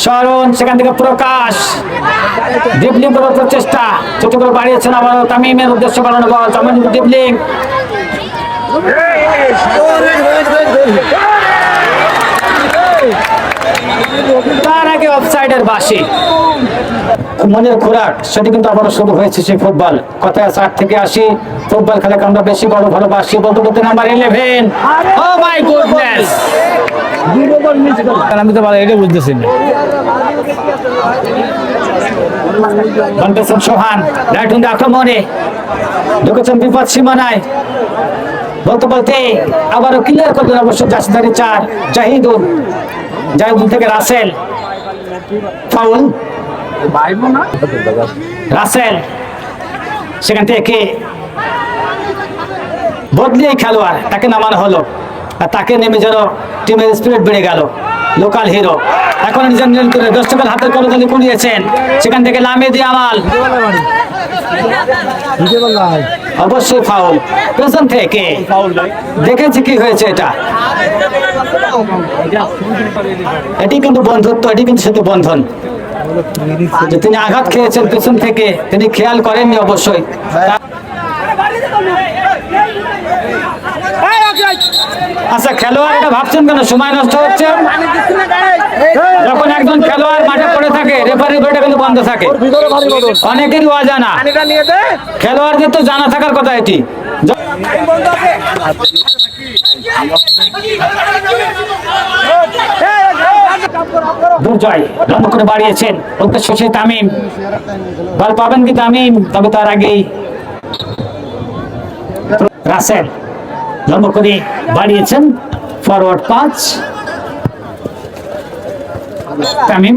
স্মরণ সেখান থেকে প্রকাশ ডিপলিং করার প্রচেষ্টা ছোট করে বাড়িয়েছেন আবার তামিমের উদ্দেশ্য পালন বল তামিম ডিপলিং তার আগে অফসাইডের বাসি মনের খোরাক সেটি কিন্তু আবারও শুরু হয়েছে সেই ফুটবল কথায় ষাট থেকে আসি ফুটবল খেলাকে আমরা বেশি বড় ভালোবাসি বলতে বলতে number eleven oh my goodness আমি তো এটা বুঝতেছি না। সোহান আক্রমণে। ঢুকেছেন বিপদ সীমানায়। বলতে বলতে আবারও ক্লিয়ার করলেন অবশ্য জাসদারি চার জাহিদুল। জাহিদুল থেকে রাসেল। ফাউল। রাসেল। সেখান থেকে বদলিয়ে খেলোয়াড়, তাকে নামানো হলো। আর তাকে নেমে যেন টিমের স্পিরিট বেড়ে গেল। লোকাল হিরো এখন নিজের নিয়ন্ত্রণে দর্শকের হাতের করতালি কুড়িয়েছেন। সেখান থেকে লামেদি আমাল অবশ্যই ফাউল পেছন থেকে। দেখেছি কি হয়েছে এটা। এটি কিন্তু বন্ধুত্ব, এটি কিন্তু শুধু বন্ধন। তিনি আঘাত খেয়েছেন পেছন থেকে, তিনি খেয়াল করেননি অবশ্যই। আচ্ছা খেলোয়াড় এটা ভাবছেন কেন? সময় নষ্ট হচ্ছে। যখন একজন খেলোয়াড় মাঠে থাকে রেফারি বইটা কিন্তু বন্ধ থাকে। অনেকেরই অজানা খেলোয়াড়দের তো জানা থাকার কথা এটি। দুর্জয় লম্ব করে বাড়িয়েছেন। উদ্দেশ্য সেই তামিম। বল পাবেন কি তামিম? তবে তার আগেই রাসেল লম্ব করে বাড়িয়েছেন। ফরওয়ার্ড পাঁচ। তামিম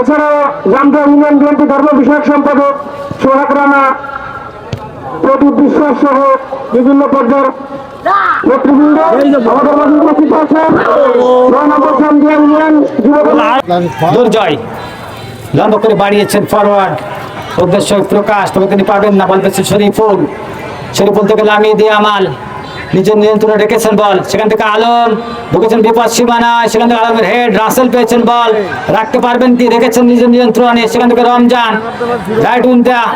এছাড়াও জামদা ইউনিয়ন বিএনপি ধর্ম বিষয়ক সম্পাদক সোহাগ রানা, প্রদীপ বিশ্বাস সহ বিভিন্ন পর্যায়ের করে বাড়িয়েছেন তবে তিনি না শরীফুল। শরীফুল থেকে লামিয়ে দিয়ে আমাল। নিজের নিয়ন্ত্রণে রেখেছেন বল। সেখান থেকে আলম ঢুকেছেন বিপদ সীমানায় সেখান থেকে আলমের হেড রাসেল পেয়েছেন বল। রাখতে পারবেন কি? রেখেছেন নিজের নিয়ন্ত্রণে। সেখান থেকে রমজান রাইট দেয়া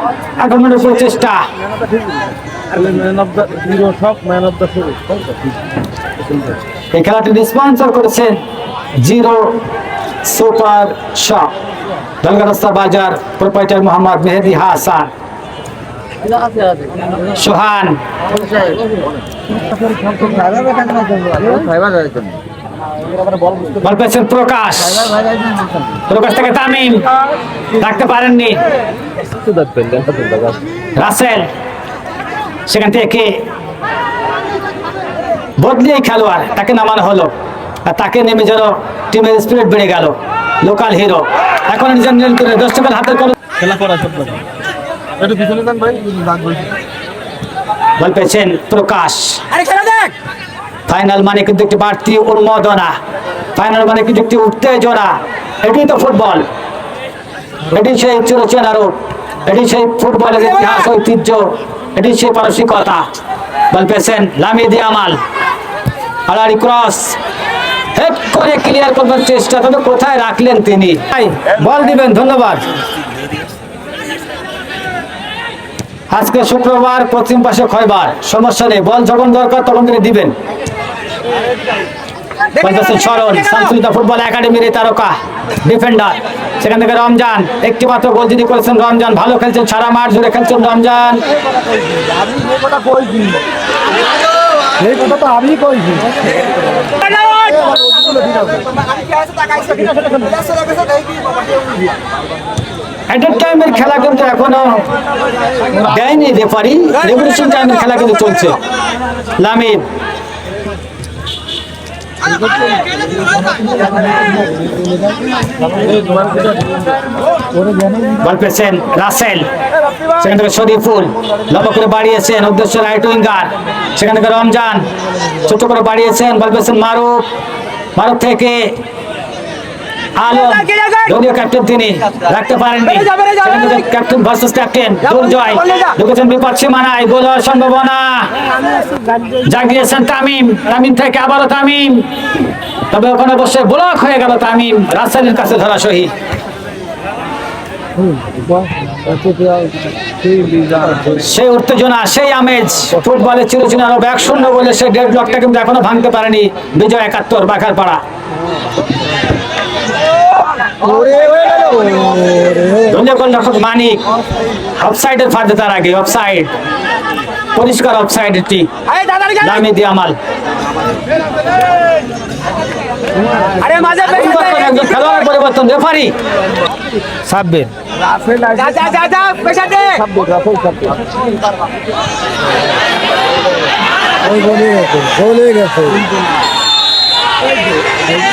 আক্রমণের প্রচেষ্টা এই খেলাটি স্পন্সর করেছেন জিরো সুপার শপ বাজার প্রোপাইটার মোহাম্মদ মেহেদি হাসান। প্রকাশ। প্রকাশ থেকে তামিম। পারেননি। রাসেল, সেখান থেকে বদলিয়ে খেলোয়াড়, তাকে নামানো হলো। আর তাকে নেমে যেন টিমের স্পিরিট বেড়ে গেল লোকাল হিরো এখন নিজের নিয়ন্ত্রণে, দর্শকের হাতের কলম খেলা করা একটু পিছনে যান ভাই দাগ বল পেয়েছেন প্রকাশ। ফাইনাল মানে কিন্তু একটি বাড়তি উন্মোদনা। ফাইনাল মানে কিন্তু একটি উত্তেজনা। এটি তো ফুটবল। এটি সেই চিরচেনা রূপ এটি সেই ফুটবলের ইতিহাস ঐতিহ্য। এটি সেই মানসিকতা। বল পেয়েছেন লামিদি আমাল আড়াড়ি ক্রস। হেড করে ক্লিয়ার করবার চেষ্টা। তবে কোথায় রাখলেন তিনি? বল দিবেন ধন্যবাদ। আজকে শুক্রবার, পশ্চিম পাশে ক্ষয়বার সমস্যা নেই, বল যখন দরকার তখন তিনি দিবেন। স্মরণ শামসুলিতা ফুটবল একাডেমির তারকা, ডিফেন্ডার। সেখান থেকে রমজান একটি মাত্র করেছেন রমজান, ভালো খেলছেন, সারা মাঠ জুড়ে খেলছেন রমজান। এই কথা তো আমি অ্যাট টাইমের খেলা কিন্তু এখনও দেয়নি রেফারি রেভলিউশন টাইমের খেলা কিন্তু চলছে। লামিদ বল পেয়েছেন রাসেল সেখান থেকে শরীফুল লম্বা করে বাড়িয়েছেন উদ্দেশ্য রাইট উইঙ্গার সেখান থেকে রমজান। ছোট করে বাড়িয়েছেন বল পেয়েছেন মারুফ। মারুফ থেকে আলম দলীয় ক্যাপ্টেন তিনি রাখতে পারেননি। ক্যাপ্টেন ভার্সেস ক্যাপ্টেন দুর্জয় ঢুকেছেন বিপদ সীমানায় গোল হওয়ার সম্ভাবনা। জাগিয়েছেন তামিম তামিম থেকে আবারও তামিম। তবে ওখানে বসে ব্লক হয়ে গেল তামিম রাজশাহীর কাছে সেই উত্তেজনা সেই আমেজ ফুটবলে চিরচিন আরও এক শূন্য বলে সেই ডেড ব্লকটা কিন্তু এখনও ভাঙতে পারেনি বিজয় একাত্তর বাঘার পাড়া ধন্যবাদ। গোলরক্ষক মানিক অফসাইডের ফাঁদে তার আগে অফসাইড পরিষ্কার অফসাইড এটি দামি আরে মাঝে পরিবর্তন একজন খেলোয়াড়ের পরিবর্তন রেফারি সাব্বির। যা যা যা যা পেশা দে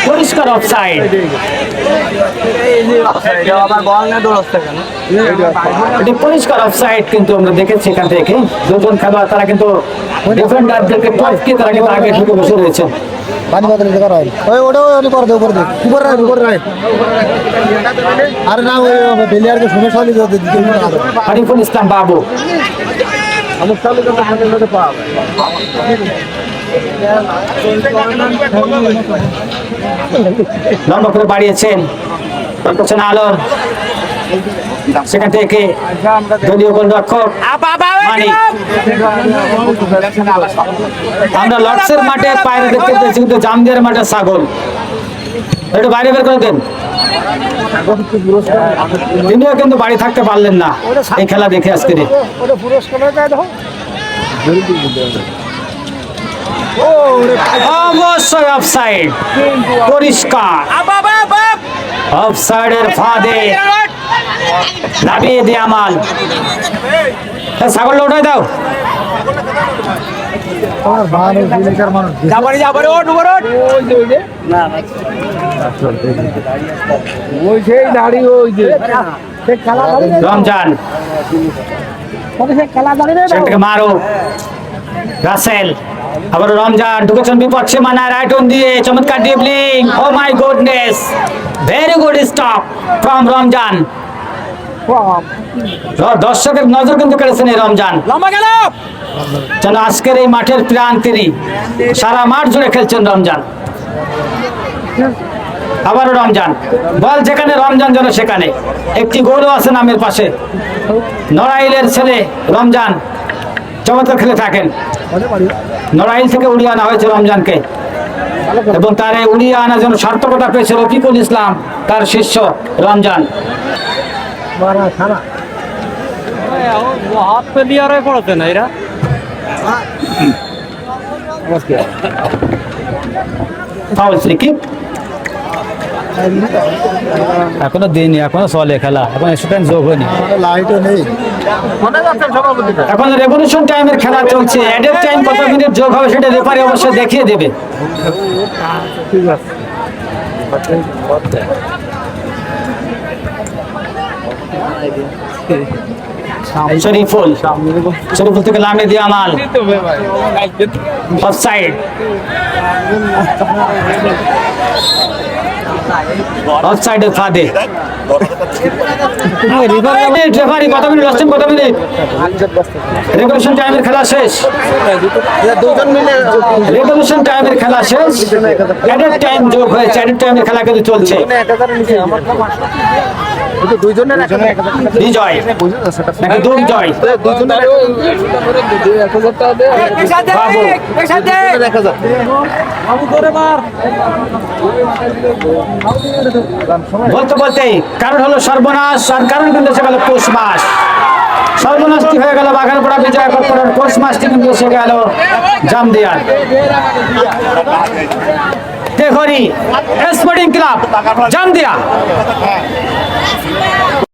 পরিষ্কার অফসাইড বল এটি পরিষ্কার অফসাইড কিন্তু আমরা দেখেছি এখান থেকে। দুজন খেলোয়াড় তারা কিন্তু ডিফেন্ডারদেরকে টপকে তারা কিন্তু আগে ঢুকে বসে রয়েছে পানি বদলে দিতে পারো ওই ওটাও ওই করে দে উপরে দে। উপরে রাখ উপরে রাখ আরে না ওই প্লেয়ারকে সমস্যা হলে বাবু। লম্বা করে বাড়িয়েছেন করছেন আলম। সেখান থেকে দলীয় গোলরক্ষক মানিক। আমরা লর্ডসের মাঠে পায়রা দেখতে পেয়েছি কিন্তু জামদিয়ার মাঠে ছাগল। একটু বাইরে বের করে দেন। তিনিও কিন্তু বাড়ি থাকতে পারলেন না এই খেলা দেখে আজকে ওটা পুরস্কার দেয় দেখো অবশ্যই অফসাইড পরিষ্কার। অফসাইডের ফাঁদে। লাভিয়ে দে আমাল। ছাগলটা উঠাই দাও। রমজান। মারো। রাসেল। আবার রমজান ঢুকেছেন বিপদ সীমানা রাইট অন দিয়ে চমৎকার dribbling oh my goodness very good stop from Ramzan. দর্শকের নজর কিন্তু কেড়েছেন এই রমজান। যেন আজকের এই মাঠের প্রাণ তিনি সারা মাঠ জুড়ে খেলছেন রমজান। আবারও রমজান। বল যেখানে রমজান যেন সেখানে। একটি গোলও আছে নামের পাশে। নড়াইলের ছেলে রমজান। চমৎকার খেলে থাকেন। নড়াইল থেকে উড়িয়ে আনা হয়েছে রমজানকে। এবং তার এই উড়িয়ে আনার জন্য সার্থকতা পেয়েছে রফিকুল ইসলাম তার শিষ্য রমজান। হাত পে দিয়ে আর পড়াতে না এরা ফাউল ফ্রি কিক এখনও দিইনি এখনও চলে খেলা। এখন এক্সট্রা যোগ হয়নি। লাইটও নেই। এখন রেভলিউশন টাইমের খেলা চলছে। অ্যাডেড টাইম কত মিনিট যোগ হবে সেটা রেফারি অবশ্যই দেখিয়ে দেবে। শরীফুল শরীফুল থেকে দিয়ে আমাল। অফসাইডের ফাঁদে রেফারি কত মিনিট আসছেন কত মিনিট রেগুলেশন টাইমের খেলা শেষ রেগুলেশন টাইমের খেলা শেষ অ্যাডেড টাইম যোগ হয়েছে অ্যাডেড টাইমের খেলা কিন্তু চলছে দুইজনের বিজয় নাকি দুর্জয় পেশা দে বাবু। পেশা দে বলতে বলতে কারণ হলো সর্বনাশ, আর কারণ কিন্তু এসে গেল পৌষ মাস। সর্বনাশটি হয়ে গেল? বাগানপাড়া বিজয় করার পৌষ মাসটি কিন্তু এসে গেল জাম জামদিয়ার। দেখি স্পোর্টিং ক্লাব, জামদিয়া।